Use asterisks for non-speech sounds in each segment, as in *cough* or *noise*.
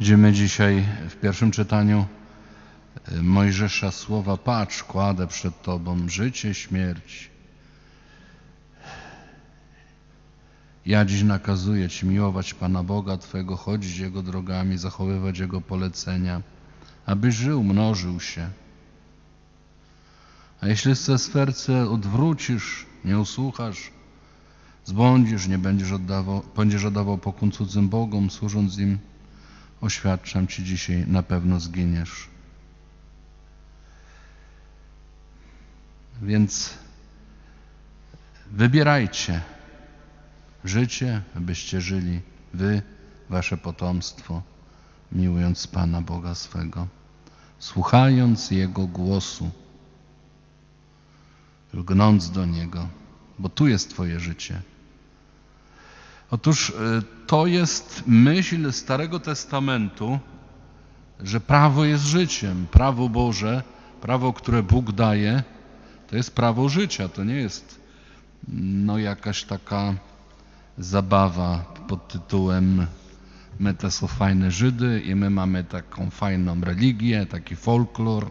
Widzimy dzisiaj w pierwszym czytaniu y, Mojżesza słowa Patrz, kładę przed Tobą życie, śmierć. Ja dziś nakazuję Ci miłować Pana Boga Twego, chodzić Jego drogami, zachowywać Jego polecenia, abyś żył, mnożył się. A jeśli swe serce odwrócisz, nie usłuchasz, zbłądzisz, nie będziesz oddawał, będziesz oddawał pokłon cudzym Bogom, służąc im, oświadczam Ci dzisiaj, na pewno zginiesz. Więc wybierajcie życie, abyście żyli Wy, Wasze potomstwo, miłując Pana Boga swego, słuchając Jego głosu, lgnąc do Niego, bo tu jest Twoje życie. Otóż y, to jest myśl Starego Testamentu, że prawo jest życiem. Prawo Boże, prawo, które Bóg daje, to jest prawo życia. To nie jest no, jakaś taka zabawa pod tytułem my to są fajne Żydy i my mamy taką fajną religię, taki folklor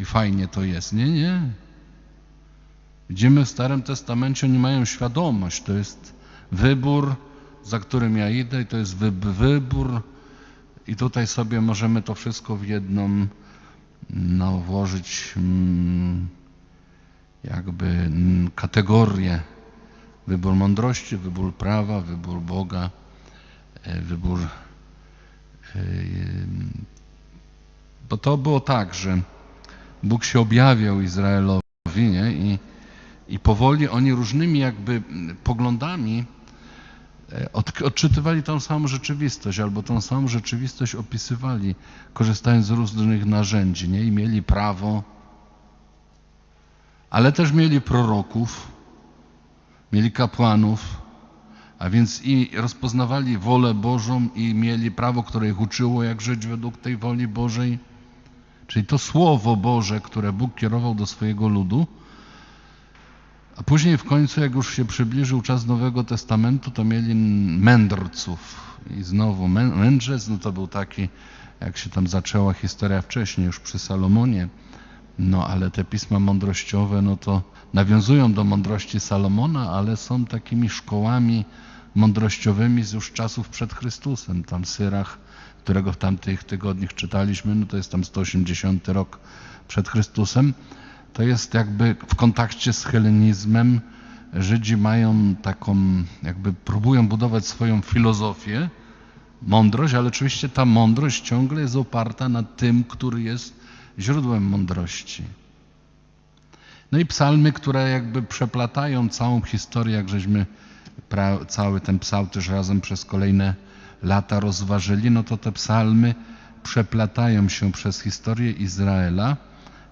i fajnie to jest. Nie, nie. Widzimy w Starym Testamencie, oni mają świadomość, to jest wybór, za którym ja idę i to jest wy wybór i tutaj sobie możemy to wszystko w jedną no, włożyć mm, jakby mm, kategorię. Wybór mądrości, wybór prawa, wybór Boga, e, wybór. e, Bo to było tak, że Bóg się objawiał Izraelowi nie? I, i powoli oni różnymi jakby mm, poglądami odczytywali tą samą rzeczywistość, albo tą samą rzeczywistość opisywali, korzystając z różnych narzędzi, nie? I mieli prawo, ale też mieli proroków, mieli kapłanów, a więc i rozpoznawali wolę Bożą i mieli prawo, które ich uczyło, jak żyć według tej woli Bożej. Czyli to Słowo Boże, które Bóg kierował do swojego ludu, a później w końcu, jak już się przybliżył czas Nowego Testamentu, to mieli mędrców. I znowu mę- mędrzec, no to był taki, jak się tam zaczęła historia wcześniej, już przy Salomonie. No ale te pisma mądrościowe, no to nawiązują do mądrości Salomona, ale są takimi szkołami mądrościowymi z już czasów przed Chrystusem. Tam Syrach, którego w tamtych tygodniach czytaliśmy, no to jest tam 180 rok przed Chrystusem to jest jakby w kontakcie z helenizmem. Żydzi mają taką, jakby próbują budować swoją filozofię, mądrość, ale oczywiście ta mądrość ciągle jest oparta na tym, który jest źródłem mądrości. No i psalmy, które jakby przeplatają całą historię, jak żeśmy pra, cały ten psał też razem przez kolejne lata rozważyli, no to te psalmy przeplatają się przez historię Izraela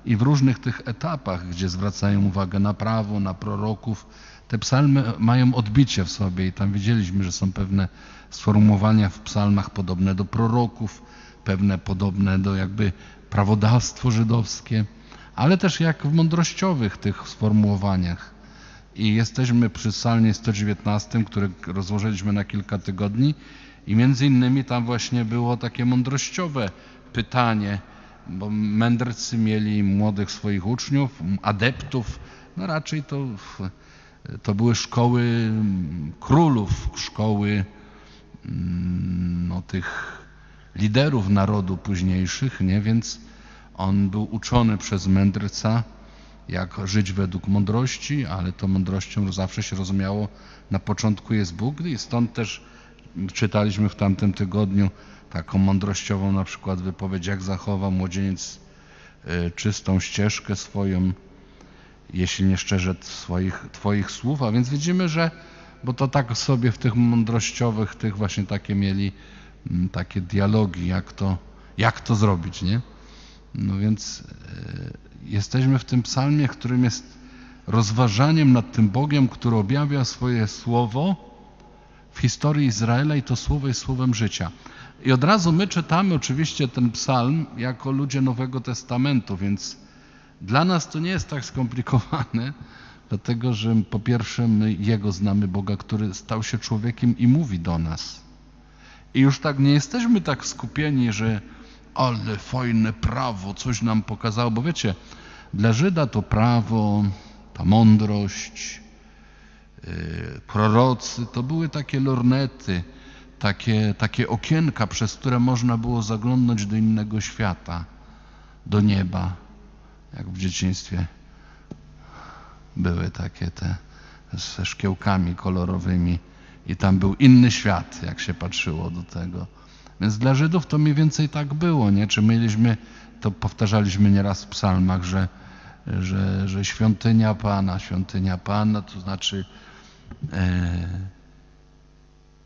i w różnych tych etapach, gdzie zwracają uwagę na prawo, na proroków, te psalmy mają odbicie w sobie. I tam widzieliśmy, że są pewne sformułowania w psalmach podobne do proroków, pewne podobne do jakby prawodawstwo żydowskie, ale też jak w mądrościowych tych sformułowaniach. I jesteśmy przy psalmie 119, który rozłożyliśmy na kilka tygodni. I między innymi tam właśnie było takie mądrościowe pytanie, bo mędrcy mieli młodych swoich uczniów, adeptów, no raczej to, to były szkoły królów, szkoły mm, no, tych liderów narodu późniejszych, nie? Więc on był uczony przez mędrca, jak żyć według mądrości, ale to mądrością zawsze się rozumiało, na początku jest Bóg i stąd też czytaliśmy w tamtym tygodniu taką mądrościową na przykład wypowiedź, jak zachowa młodzieniec y, czystą ścieżkę swoją, jeśli nie szczerze swoich, Twoich słów. A więc widzimy, że, bo to tak sobie w tych mądrościowych, tych właśnie takie mieli mm, takie dialogi, jak to, jak to zrobić, nie? No więc y, jesteśmy w tym psalmie, którym jest rozważaniem nad tym Bogiem, który objawia swoje słowo w historii Izraela i to słowo jest słowem życia. I od razu my czytamy oczywiście ten psalm jako ludzie Nowego Testamentu, więc dla nas to nie jest tak skomplikowane, *laughs* dlatego że po pierwsze my Jego znamy Boga, który stał się człowiekiem i mówi do nas. I już tak nie jesteśmy tak skupieni, że ale fajne prawo, coś nam pokazało, bo wiecie, dla Żyda to prawo, ta mądrość, yy, prorocy, to były takie lornety, takie, takie okienka, przez które można było zaglądnąć do innego świata, do nieba, jak w dzieciństwie były takie te ze szkiełkami kolorowymi i tam był inny świat, jak się patrzyło do tego. Więc dla Żydów to mniej więcej tak było, nie? Czy mieliśmy, to powtarzaliśmy nieraz w psalmach, że, że, że świątynia Pana, świątynia Pana, to znaczy e,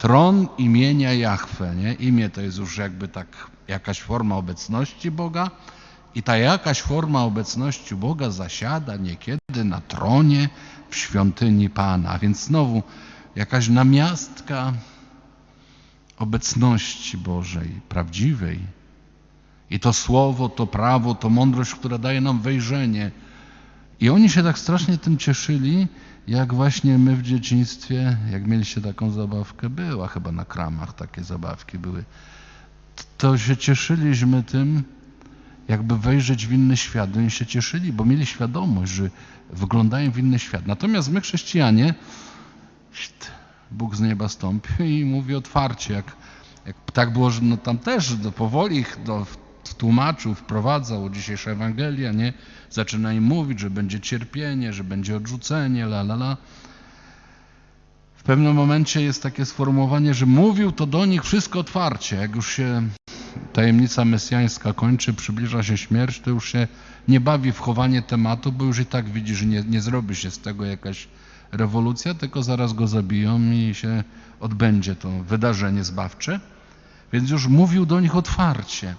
tron imienia Jahwe, nie? Imię to jest już jakby tak jakaś forma obecności Boga i ta jakaś forma obecności Boga zasiada niekiedy na tronie w świątyni Pana. Więc znowu jakaś namiastka obecności Bożej, prawdziwej. I to słowo, to prawo, to mądrość, która daje nam wejrzenie. I oni się tak strasznie tym cieszyli, jak właśnie my w dzieciństwie, jak mieliście taką zabawkę, była chyba na kramach takie zabawki były, to się cieszyliśmy tym, jakby wejrzeć w inny świat. Oni się cieszyli, bo mieli świadomość, że wyglądają w inny świat. Natomiast my, chrześcijanie, Bóg z nieba stąpił i mówi otwarcie, jak, jak tak było, że no tam też no, powoli ich do, tłumaczył, wprowadzał dzisiejsza Ewangelia, nie? Zaczyna im mówić, że będzie cierpienie, że będzie odrzucenie, la la la. W pewnym momencie jest takie sformułowanie, że mówił to do nich wszystko otwarcie. Jak już się tajemnica mesjańska kończy, przybliża się śmierć, to już się nie bawi w chowanie tematu, bo już i tak widzi, że nie, nie zrobi się z tego jakaś rewolucja, tylko zaraz go zabiją i się odbędzie to wydarzenie zbawcze. Więc już mówił do nich otwarcie.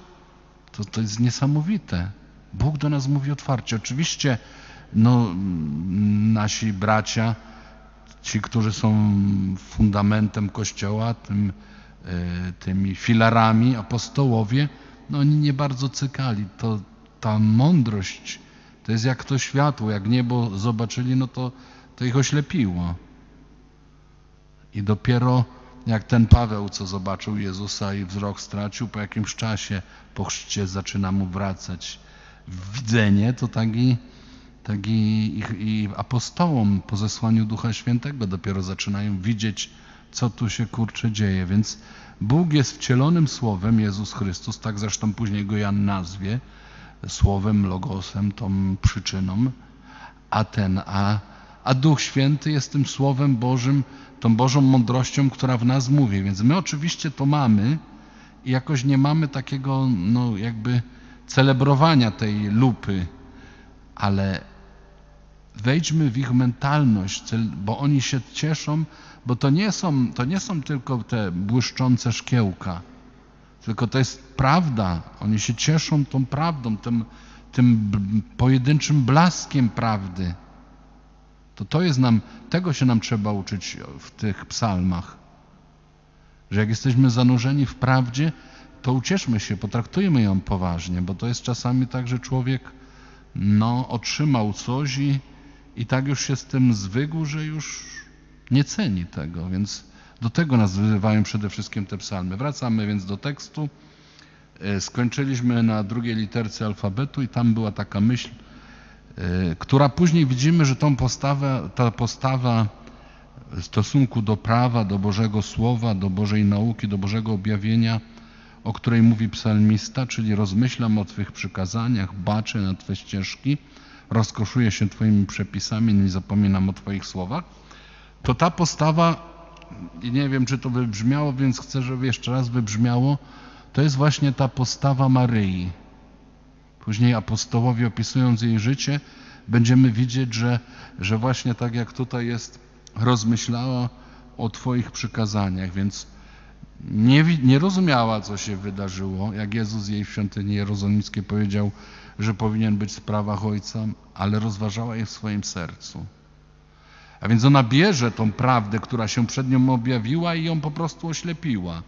To, to jest niesamowite. Bóg do nas mówi otwarcie. Oczywiście no, nasi bracia, ci, którzy są fundamentem Kościoła, tym, e, tymi filarami, apostołowie, no oni nie bardzo cykali. To, ta mądrość to jest jak to światło, jak niebo zobaczyli, no to, to ich oślepiło. I dopiero jak ten Paweł, co zobaczył Jezusa i wzrok stracił, po jakimś czasie po chrzcie zaczyna mu wracać widzenie, to tak i, tak i, i, apostołom po zesłaniu Ducha Świętego dopiero zaczynają widzieć, co tu się kurcze dzieje. Więc Bóg jest wcielonym Słowem, Jezus Chrystus, tak zresztą później go Jan nazwie, Słowem, Logosem, tą przyczyną, a ten, a, a Duch Święty jest tym Słowem Bożym, tą Bożą mądrością, która w nas mówi. Więc my oczywiście to mamy i jakoś nie mamy takiego, no jakby celebrowania tej lupy, ale wejdźmy w ich mentalność, bo oni się cieszą, bo to nie są, to nie są tylko te błyszczące szkiełka, tylko to jest prawda. Oni się cieszą tą prawdą, tym, tym pojedynczym blaskiem prawdy. To to jest nam, tego się nam trzeba uczyć w tych psalmach. Że jak jesteśmy zanurzeni w prawdzie, to ucieszmy się, potraktujmy ją poważnie, bo to jest czasami tak, że człowiek no, otrzymał coś i, i tak już się z tym zwykł, że już nie ceni tego, więc do tego nas wzywają przede wszystkim te psalmy. Wracamy więc do tekstu. Skończyliśmy na drugiej literce alfabetu i tam była taka myśl, która później widzimy, że tą postawę, ta postawa w stosunku do prawa, do Bożego Słowa, do Bożej nauki, do Bożego objawienia, o której mówi psalmista, czyli rozmyślam o Twych przykazaniach, baczę na Twe ścieżki, rozkoszuję się Twoimi przepisami, nie zapominam o Twoich słowach, to ta postawa, i nie wiem, czy to wybrzmiało, więc chcę, żeby jeszcze raz wybrzmiało, to jest właśnie ta postawa Maryi. Później apostołowie opisując jej życie, będziemy widzieć, że, że właśnie tak jak tutaj jest, rozmyślała o Twoich przykazaniach, więc nie, nie rozumiała, co się wydarzyło, jak Jezus jej w świątyni jerozolimskiej powiedział, że powinien być w sprawach Ojca, ale rozważała je w swoim sercu. A więc ona bierze tą prawdę, która się przed nią objawiła i ją po prostu oślepiła.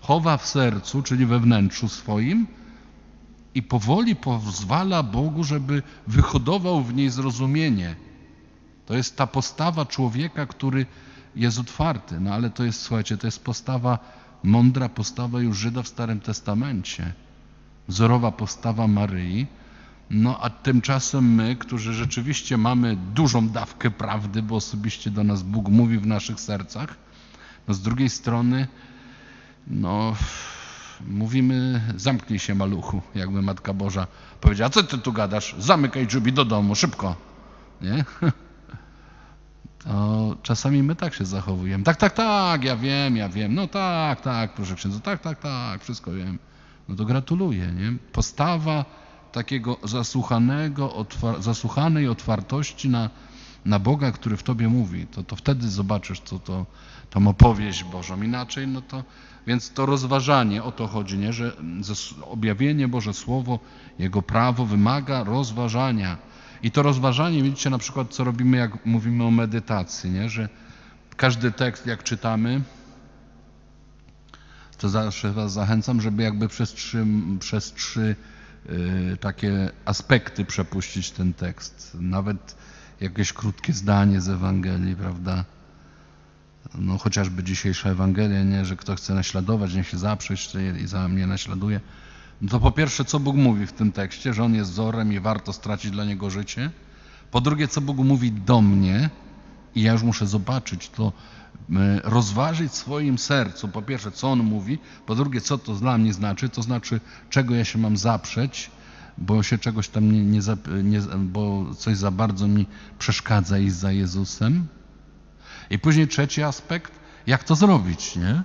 Chowa w sercu, czyli we wnętrzu swoim i powoli pozwala Bogu, żeby wyhodował w niej zrozumienie. To jest ta postawa człowieka, który jest otwarty, no ale to jest, słuchajcie, to jest postawa mądra postawa już Żyda w Starym Testamencie, wzorowa postawa Maryi. No a tymczasem my, którzy rzeczywiście mamy dużą dawkę prawdy, bo osobiście do nas Bóg mówi w naszych sercach, no z drugiej strony, no mówimy, zamknij się maluchu, jakby Matka Boża powiedziała, co ty tu gadasz, zamykaj drzwi do domu, szybko, nie? *laughs* To czasami my tak się zachowujemy. Tak, tak, tak, ja wiem, ja wiem, no tak, tak, proszę księdza, tak, tak, tak, wszystko wiem. No to gratuluję, nie? Postawa takiego zasłuchanego, otwar- zasłuchanej otwartości na, na Boga, który w tobie mówi, to, to wtedy zobaczysz to, to, tą opowieść Bożą. Inaczej, no to, więc to rozważanie, o to chodzi, nie? że objawienie Boże Słowo, Jego prawo wymaga rozważania. I to rozważanie, widzicie na przykład, co robimy, jak mówimy o medytacji, nie? że każdy tekst, jak czytamy, to zawsze Was zachęcam, żeby jakby przez trzy, przez trzy y, takie aspekty przepuścić ten tekst. Nawet jakieś krótkie zdanie z Ewangelii, prawda? No chociażby dzisiejsza Ewangelia, nie, że kto chce naśladować, niech się zaprze i za mnie naśladuje. No to po pierwsze, co Bóg mówi w tym tekście, że On jest wzorem i warto stracić dla Niego życie. Po drugie, co Bóg mówi do mnie i ja już muszę zobaczyć to, y, rozważyć w swoim sercu, po pierwsze, co On mówi, po drugie, co to dla mnie znaczy, to znaczy, czego ja się mam zaprzeć, bo się czegoś tam nie, nie, nie bo coś za bardzo mi przeszkadza iść za Jezusem. I później trzeci aspekt, jak to zrobić, nie?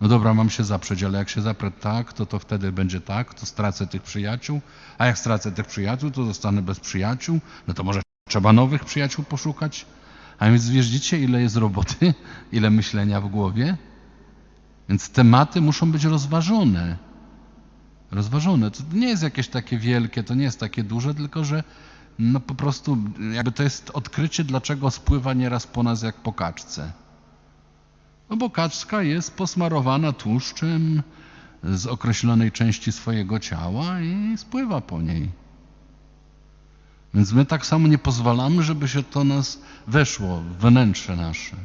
No dobra, mam się zaprzeć, ale jak się zaprę tak, to to wtedy będzie tak, to stracę tych przyjaciół, a jak stracę tych przyjaciół, to zostanę bez przyjaciół, no to może trzeba nowych przyjaciół poszukać. A więc widzicie, ile jest roboty, *laughs* ile myślenia w głowie? Więc tematy muszą być rozważone. Rozważone. To nie jest jakieś takie wielkie, to nie jest takie duże, tylko że no po prostu jakby to jest odkrycie, dlaczego spływa nieraz po nas jak po kaczce. No bo kaczka jest posmarowana tłuszczem z określonej części swojego ciała i spływa po niej. Więc my tak samo nie pozwalamy, żeby się to nas weszło wnętrze nasze.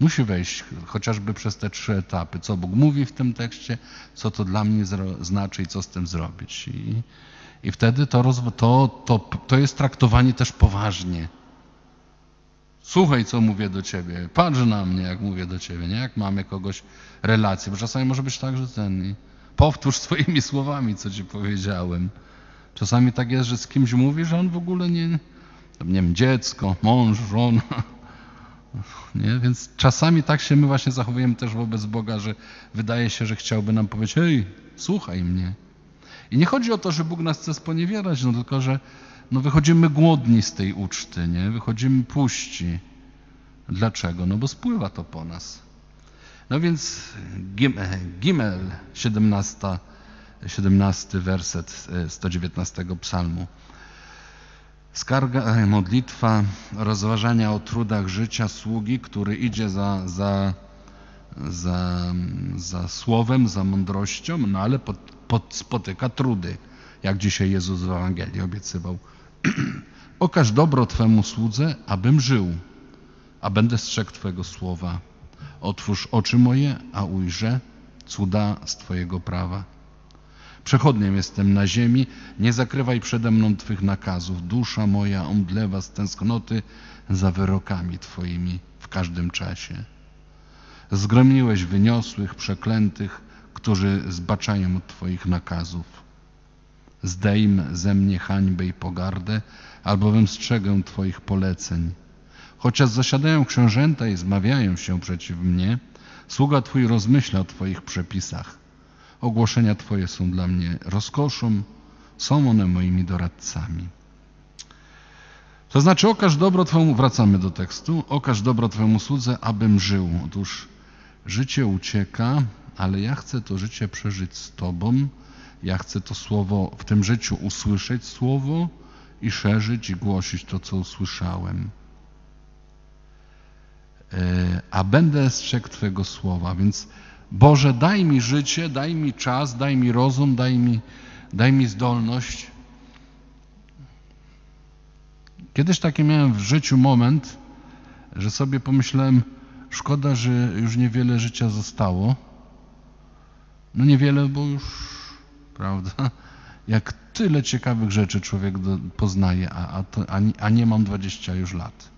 Musi wejść chociażby przez te trzy etapy, co Bóg mówi w tym tekście, co to dla mnie znaczy i co z tym zrobić. I, i wtedy to, to, to, to jest traktowanie też poważnie. Słuchaj, co mówię do ciebie. Patrz na mnie, jak mówię do ciebie, nie? Jak mamy kogoś relację. Bo czasami może być tak, że ten. Powtórz *laughs* swoimi słowami, co ci powiedziałem. Czasami tak jest, że z kimś mówi, że on w ogóle nie. Nie wiem, dziecko, mąż, żona. *laughs* Nie? Więc czasami tak się my właśnie zachowujemy też wobec Boga, że wydaje się, że chciałby nam powiedzieć: Hej, słuchaj mnie. I nie chodzi o to, że Bóg nas chce sponiewierać, no tylko, że no wychodzimy głodni z tej uczty, nie? Wychodzimy puści. Dlaczego? No bo spływa to po nas. No więc e, Gimel, 17, 17 werset e, 119 psalmu. Skarga, e, modlitwa, rozważania o trudach życia sługi, który idzie za, za, za, za słowem, za mądrością, no ale pod, pod, spotyka trudy, jak dzisiaj Jezus w Ewangelii obiecywał. *clears throat* Okaż dobro Twemu słudze, abym żył, a będę strzegł Twego słowa. Otwórz oczy moje, a ujrzę cuda z Twojego prawa. Przechodniem jestem na ziemi, nie zakrywaj przede mną Twych nakazów. Dusza moja omdlewa z tęsknoty za wyrokami Twoimi w każdym czasie. Zgromiłeś wyniosłych, przeklętych, którzy zbaczają od Twoich nakazów. Zdejm ze mnie hańbę i pogardę, albowiem strzegę Twoich poleceń. Chociaż zasiadają książęta i zmawiają się przeciw mnie, sługa Twój rozmyśla o Twoich przepisach. Ogłoszenia Twoje są dla mnie rozkoszą, są one moimi doradcami. To znaczy, okaż dobro Twemu, wracamy do tekstu, okaż dobro Twemu słudze, abym żył. Otóż życie ucieka, ale ja chcę to życie przeżyć z Tobą. Ja chcę to słowo, w tym życiu usłyszeć słowo i szerzyć i głosić to, co usłyszałem. E, A będę strzegł Twojego słowa, więc Boże, daj mi życie, daj mi czas, daj mi rozum, daj mi, daj mi zdolność. Kiedyś taki miałem w życiu moment, że sobie pomyślałem, szkoda, że już niewiele życia zostało. No niewiele, bo już, prawda? Jak tyle ciekawych rzeczy człowiek do, poznaje, a, a, to, a, a nie mam 20 już lat.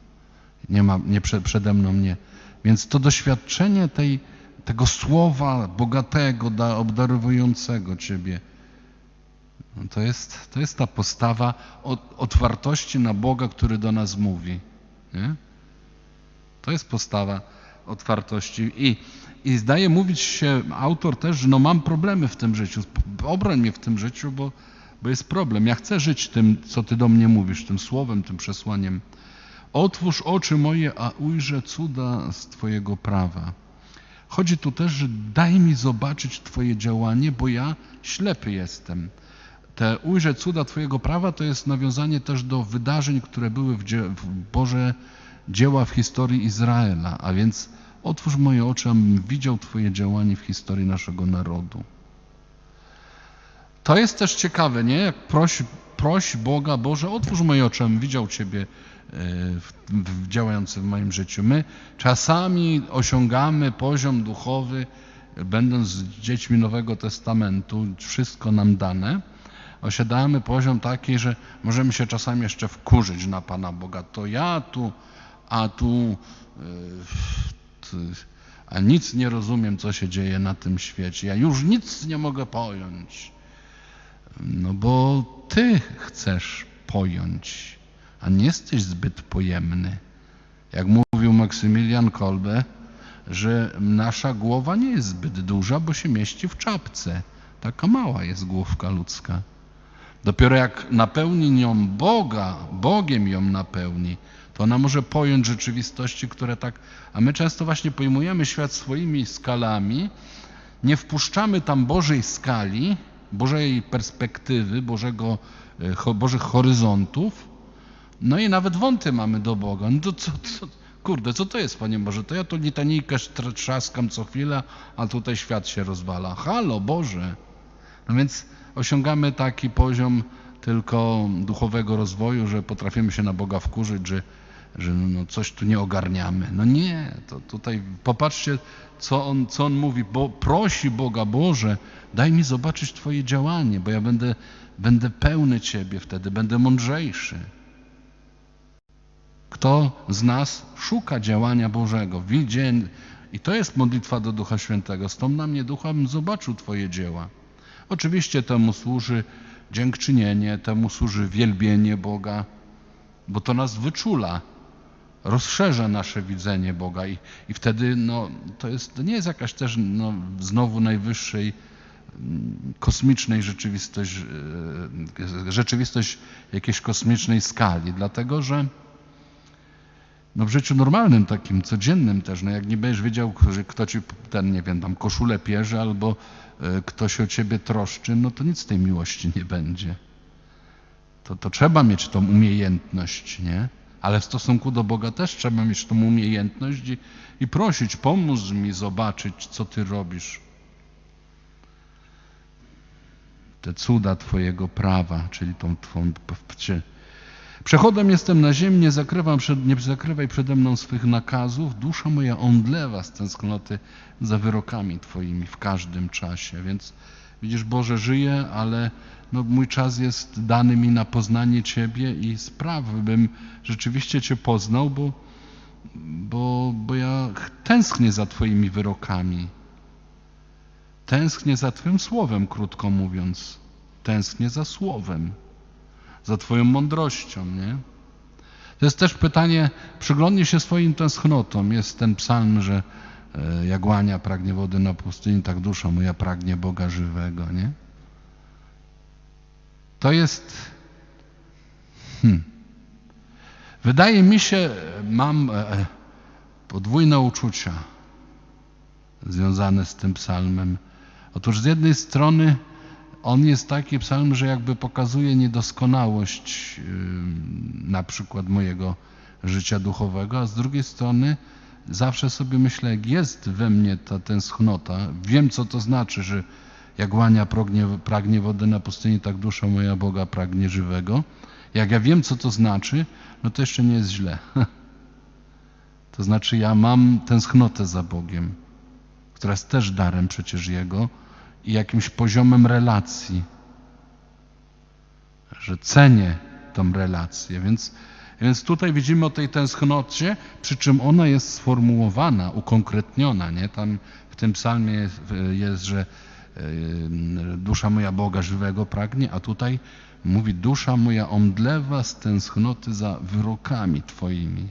Nie ma, nie prze, przede mną nie. Więc to doświadczenie tej, tego słowa bogatego, da, obdarowującego Ciebie, no to, jest, to jest ta postawa otwartości na Boga, który do nas mówi. Nie? To jest postawa otwartości. I, I zdaje mówić się autor też, że no mam problemy w tym życiu. Obroń mnie w tym życiu, bo, bo jest problem. Ja chcę żyć tym, co Ty do mnie mówisz, tym słowem, tym przesłaniem. Otwórz oczy moje, a ujrzę cuda z Twojego prawa. Chodzi tu też, że daj mi zobaczyć Twoje działanie, bo ja ślepy jestem. Te ujrzę cuda Twojego prawa to jest nawiązanie też do wydarzeń, które były w, w Boże dzieła w historii Izraela, a więc otwórz moje oczy, abym widział Twoje działanie w historii naszego narodu. To jest też ciekawe, nie? Jak proś, proś Boga, Boże, otwórz moje oczy, abym widział Ciebie e, w, w, działający w moim życiu. My czasami osiągamy poziom duchowy, będąc dziećmi Nowego Testamentu, wszystko nam dane, osiadamy poziom taki, że możemy się czasami jeszcze wkurzyć na Pana Boga. To ja tu, a tu, e, a nic nie rozumiem, co się dzieje na tym świecie. Ja już nic nie mogę pojąć. No bo Ty chcesz pojąć, a nie jesteś zbyt pojemny. Jak mówił Maksymilian Kolbe, że nasza głowa nie jest zbyt duża, bo się mieści w czapce. Taka mała jest główka ludzka. Dopiero jak napełni nią Boga, Bogiem ją napełni, to ona może pojąć rzeczywistości, które tak. A my często właśnie pojmujemy świat swoimi skalami, nie wpuszczamy tam Bożej skali, Bożej perspektywy, Bożego, e, Bożych horyzontów. No i nawet wąty mamy do Boga. No to co, co, kurde, co to jest, Panie Boże? To ja tu litanijkę trzaskam co chwilę, a tutaj świat się rozwala. Halo, Boże! No więc osiągamy taki poziom tylko duchowego rozwoju, że potrafimy się na Boga wkurzyć, że, że no coś tu nie ogarniamy. No nie, to tutaj popatrzcie, co on, co on mówi, bo prosi Boga, Boże, daj mi zobaczyć Twoje działanie, bo ja będę, będę pełny Ciebie wtedy, będę mądrzejszy. Kto z nas szuka działania Bożego, widzi, i to jest modlitwa do Ducha Świętego, stąd na mnie Ducha, bym zobaczył Twoje dzieła. Oczywiście temu służy dziękczynienie, temu służy wielbienie Boga, bo to nas wyczula, rozszerza nasze widzenie Boga i, i wtedy no, to, jest, to nie jest jakaś też no, znowu najwyższej mm, kosmicznej rzeczywistość, e, rzeczywistość jakiejś kosmicznej skali, dlatego że no w życiu normalnym, takim codziennym też, no jak nie będziesz wiedział, kto ci ten, nie wiem, tam koszulę pierze albo e, ktoś o ciebie troszczy, no to nic z tej miłości nie będzie. To, to trzeba mieć tą umiejętność, nie? Ale w stosunku do Boga też trzeba mieć tą umiejętność i, i prosić, pomóż mi zobaczyć, co Ty robisz. Te cuda Twojego prawa, czyli tą Twą... Cię, Przechodem jestem na ziemi, nie, zakrywam przed, nie zakrywaj przede mną swych nakazów. Dusza moja omdlewa z tęsknoty za wyrokami Twoimi w każdym czasie. Więc widzisz, Boże, żyję, ale no, mój czas jest dany mi na poznanie Ciebie i spraw, bym rzeczywiście Cię poznał, bo, bo, bo ja tęsknię za Twoimi wyrokami. Tęsknię za Twoim słowem, krótko mówiąc. Tęsknię za słowem za Twoją mądrością, nie? To jest też pytanie, przyglądnij się swoim tęsknotom. Jest ten psalm, że e, jak łania pragnie wody na pustyni, tak dusza moja pragnie Boga żywego, nie? To jest... Hmm. Wydaje mi się, mam e, podwójne uczucia związane z tym psalmem. Otóż z jednej strony on jest taki psalm, że jakby pokazuje niedoskonałość na przykład mojego życia duchowego, a z drugiej strony zawsze sobie myślę, jak jest we mnie ta tęsknota, wiem co to znaczy, że jak łania pragnie, pragnie wody na pustyni, tak dusza moja Boga pragnie żywego. Jak ja wiem co to znaczy, no to jeszcze nie jest źle. *laughs* To znaczy ja mam tęsknotę za Bogiem, która jest też darem przecież Jego i jakimś poziomem relacji, że cenię tą relację. Więc, więc tutaj widzimy o tej tęsknocie, przy czym ona jest sformułowana, ukonkretniona. Nie? Tam w tym psalmie jest, jest że dusza moja Boga żywego pragnie, a tutaj mówi dusza moja omdlewa z tęsknoty za wyrokami Twoimi.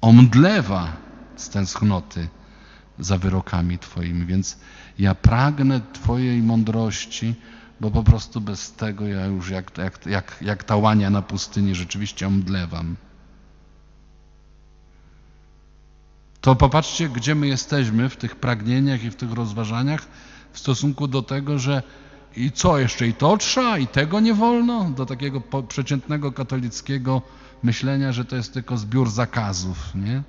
Omdlewa z tęsknoty za wyrokami Twoimi, więc ja pragnę Twojej mądrości, bo po prostu bez tego ja już jak, jak, jak, jak ta łania na pustyni rzeczywiście omdlewam. To popatrzcie, gdzie my jesteśmy w tych pragnieniach i w tych rozważaniach w stosunku do tego, że i co jeszcze i to trzeba, i tego nie wolno, do takiego przeciętnego katolickiego myślenia, że to jest tylko zbiór zakazów, nie?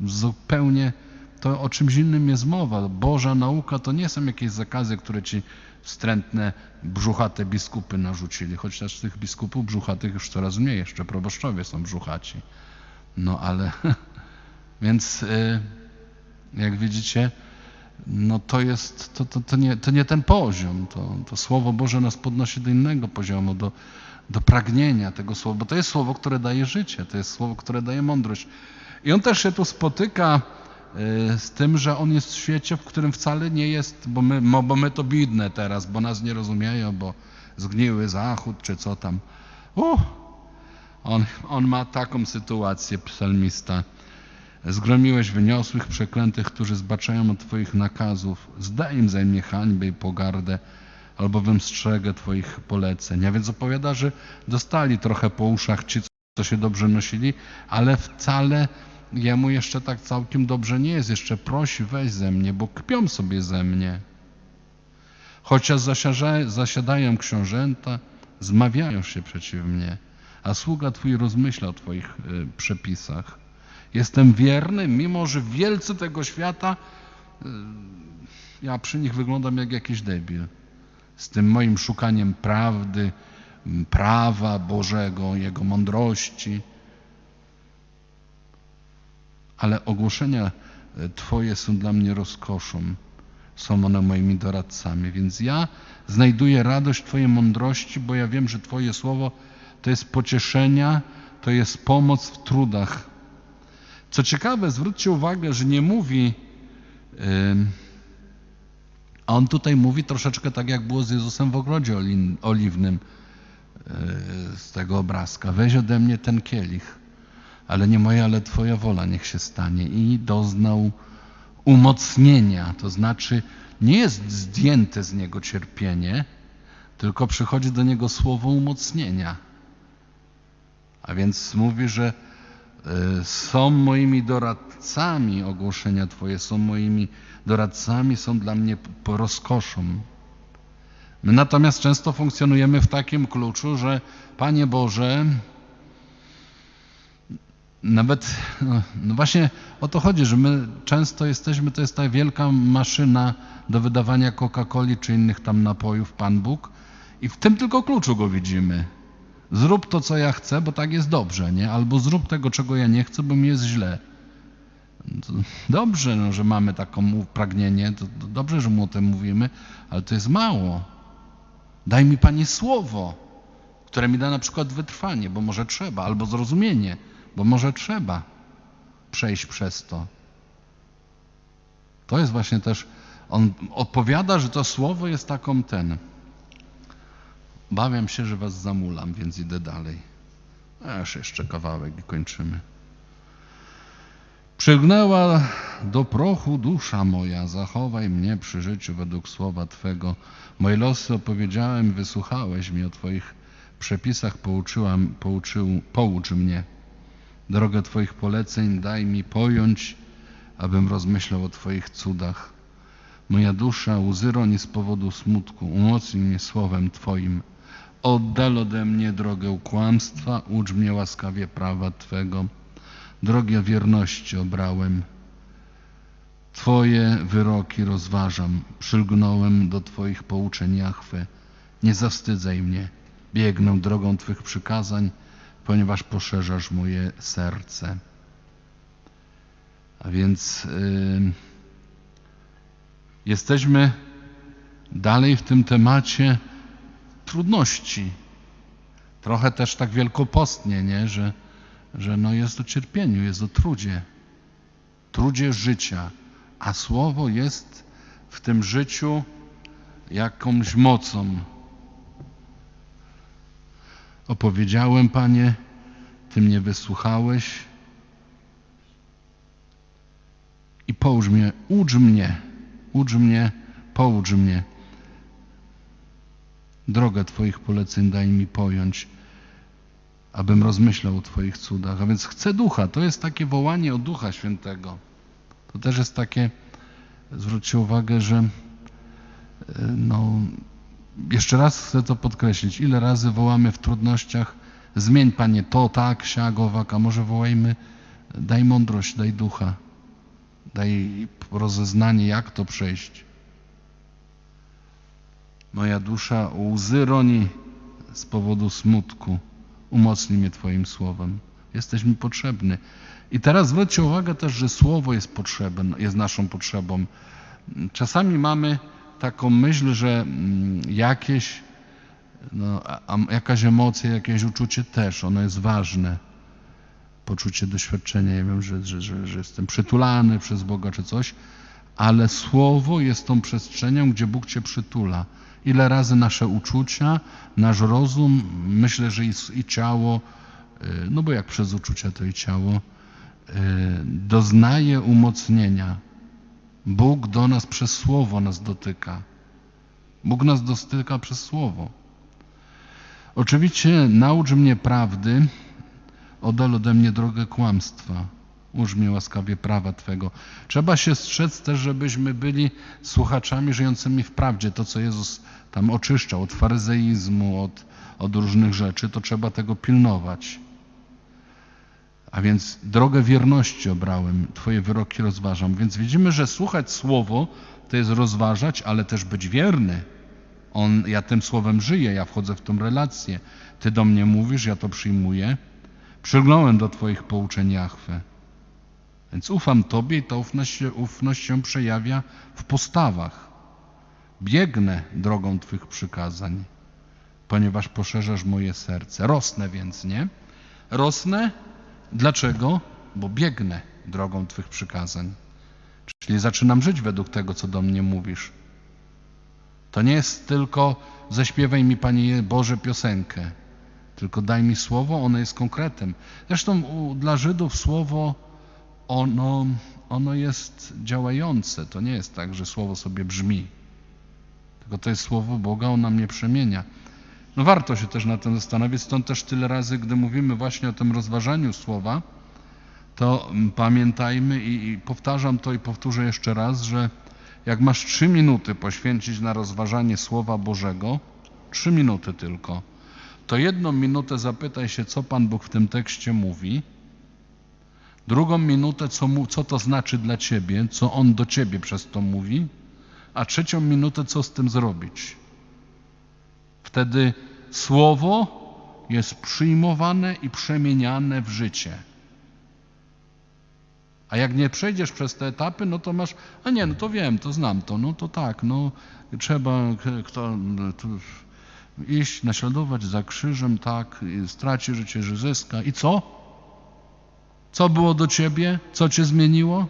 Zupełnie to o czymś innym jest mowa. Boża nauka to nie są jakieś zakazy, które ci wstrętne, brzuchate biskupy narzucili, chociaż tych biskupów brzuchatych już coraz mniej, jeszcze proboszczowie są brzuchaci. No ale, *laughs* więc y, jak widzicie, no to jest, to, to, to, nie, to nie ten poziom. To, to Słowo Boże nas podnosi do innego poziomu, do, do pragnienia tego Słowa, bo to jest Słowo, które daje życie, to jest Słowo, które daje mądrość. I on też się tu spotyka z tym, że on jest w świecie, w którym wcale nie jest, bo my, bo my to bidne teraz, bo nas nie rozumieją, bo zgniły zachód, czy co tam. Uh, on, on ma taką sytuację, psalmista. Zgromiłeś wyniosłych, przeklętych, którzy zbaczają od Twoich nakazów. Zdaj im zajmie hańbę i pogardę, albowiem strzegę Twoich poleceń. A więc opowiada, że dostali trochę po uszach ci, co się dobrze nosili, ale wcale jemu jeszcze tak całkiem dobrze nie jest. Jeszcze prosi, weź ze mnie, bo kpią sobie ze mnie. Chociaż zasiadają książęta, zmawiają się przeciw mnie, a sługa Twój rozmyśla o Twoich y, przepisach. Jestem wierny, mimo że wielcy tego świata, y, ja przy nich wyglądam jak jakiś debil. Z tym moim szukaniem prawdy, prawa Bożego, Jego mądrości. Ale ogłoszenia y, Twoje są dla mnie rozkoszą. Są one moimi doradcami, więc ja znajduję radość Twojej mądrości, bo ja wiem, że Twoje słowo to jest pocieszenia, to jest pomoc w trudach. Co ciekawe, zwróćcie uwagę, że nie mówi, a on tutaj mówi troszeczkę tak, jak było z Jezusem w ogrodzie oliwnym yy, z tego obrazka. Weź ode mnie ten kielich, ale nie moja, ale Twoja wola niech się stanie. I doznał umocnienia, to znaczy nie jest zdjęte z niego cierpienie, tylko przychodzi do niego słowo umocnienia. A więc mówi, że y, są moimi doradcami ogłoszenia Twoje, są moimi doradcami, są dla mnie rozkoszą. My natomiast często funkcjonujemy w takim kluczu, że Panie Boże, nawet, no, no właśnie o to chodzi, że my często jesteśmy, to jest ta wielka maszyna do wydawania Coca-Coli czy innych tam napojów, Pan Bóg, i w tym tylko kluczu go widzimy. Zrób to, co ja chcę, bo tak jest dobrze, nie? Albo zrób tego, czego ja nie chcę, bo mi jest źle. Dobrze, no, że mamy taką pragnienie, to, to dobrze, że mu o tym mówimy, ale to jest mało. Daj mi Panie słowo, które mi da na przykład wytrwanie, bo może trzeba, albo zrozumienie, bo może trzeba przejść przez to. To jest właśnie też, on odpowiada, że to słowo jest taką ten. Bawiam się, że was zamulam, więc idę dalej. Aż jeszcze kawałek i kończymy. Przygnęła do prochu dusza moja, zachowaj mnie przy życiu według słowa Twego. Moje losy opowiedziałem, wysłuchałeś mnie o Twoich przepisach, pouczyłam, pouczył, poucz mnie. Drogę Twoich poleceń daj mi pojąć, abym rozmyślał o Twoich cudach. Moja dusza łzy roni z powodu smutku, umocnij mnie słowem Twoim. Oddal ode mnie drogę kłamstwa, ucz mnie łaskawie prawa Twego. Drogę wierności obrałem. Twoje wyroki rozważam, przylgnąłem do Twoich pouczeń Jahwe. Nie zawstydzaj mnie, biegnę drogą Twych przykazań, ponieważ poszerzasz moje serce. A więc y, jesteśmy dalej w tym temacie trudności. Trochę też tak wielkopostnie, nie? Że, że no jest o cierpieniu, jest o trudzie. Trudzie życia. A słowo jest w tym życiu jakąś mocą. Opowiedziałem, Panie, Ty mnie wysłuchałeś i połóż mnie, ucz mnie, ucz mnie, poucz mnie. Drogę Twoich poleceń daj mi pojąć, abym rozmyślał o Twoich cudach. A więc chcę ducha. To jest takie wołanie o Ducha Świętego. To też jest takie, zwróćcie uwagę, że e, no, jeszcze raz chcę to podkreślić. Ile razy wołamy w trudnościach, zmień Panie to, tak, siak, owak, a może wołajmy, daj mądrość, daj ducha, daj rozeznanie, jak to przejść. Moja dusza łzy roni z powodu smutku. Umocnij mnie Twoim słowem. Jesteś mi potrzebny. I teraz zwróćcie uwagę też, że słowo jest potrzebne, jest naszą potrzebą. Czasami mamy taką myśl, że mm, jakieś, no, jakaś emocja, jakieś uczucie też, ono jest ważne. Poczucie doświadczenia, nie wiem, że, że, że, że jestem przytulany przez Boga czy coś, ale słowo jest tą przestrzenią, gdzie Bóg cię przytula. Ile razy nasze uczucia, nasz rozum, myślę, że i, i ciało, y, no bo jak przez uczucia to i ciało, y, doznaje umocnienia. Bóg do nas przez słowo nas dotyka. Bóg nas dotyka przez słowo. Oczywiście naucz mnie prawdy, oddal ode mnie drogę kłamstwa. Uż mnie łaskawie prawa Twego. Trzeba się strzec też, żebyśmy byli słuchaczami żyjącymi w prawdzie. To, co Jezus tam oczyszczał od faryzeizmu, od, od różnych rzeczy, to trzeba tego pilnować. A więc drogę wierności obrałem, Twoje wyroki rozważam. Więc widzimy, że słuchać słowo to jest rozważać, ale też być wierny. On, ja tym słowem żyję, ja wchodzę w tą relację. Ty do mnie mówisz, ja to przyjmuję. Przygląłem do Twoich pouczeń Jahwe. Więc ufam Tobie i ta ufność, ufność się przejawia w postawach. Biegnę drogą Twych przykazań, ponieważ poszerzasz moje serce. Rosnę więc, nie? Rosnę. Dlaczego? Bo biegnę drogą Twych przykazań. Czyli zaczynam żyć według tego, co do mnie mówisz. To nie jest tylko zaśpiewaj mi, Panie Boże, piosenkę, tylko daj mi słowo, ono jest konkretem. Zresztą dla Żydów słowo, ono, ono jest działające. To nie jest tak, że słowo sobie brzmi. Tylko to jest słowo Boga, ono mnie przemienia. No warto się też na tym zastanowić, stąd też tyle razy, gdy mówimy właśnie o tym rozważaniu słowa, to pamiętajmy i, i powtarzam to i powtórzę jeszcze raz, że jak masz trzy minuty poświęcić na rozważanie Słowa Bożego, trzy minuty tylko, to jedną minutę zapytaj się, co Pan Bóg w tym tekście mówi, drugą minutę, co, mu, co to znaczy dla Ciebie, co On do Ciebie przez to mówi, a trzecią minutę, co z tym zrobić. Wtedy Słowo jest przyjmowane i przemieniane w życie. A jak nie przejdziesz przez te etapy, no to masz, a nie, no to wiem, to znam to, no to tak, no trzeba kto, tu, iść, naśladować za krzyżem, tak, straci życie, że zyska. I co? Co było do ciebie? Co cię zmieniło?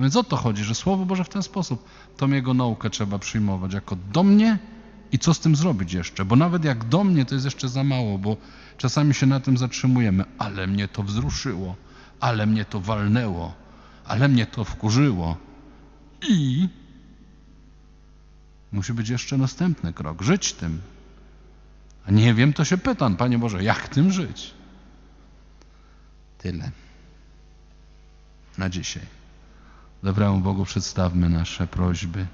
Więc o to chodzi, że Słowo Boże w ten sposób, tą Jego naukę trzeba przyjmować jako do mnie i co z tym zrobić jeszcze, bo nawet jak do mnie to jest jeszcze za mało, bo czasami się na tym zatrzymujemy, ale mnie to wzruszyło, ale mnie to walnęło, ale mnie to wkurzyło. I musi być jeszcze następny krok, żyć tym. A nie wiem, to się pytam, Panie Boże, jak tym żyć? Tyle na dzisiaj. Dobremu Bogu przedstawmy nasze prośby.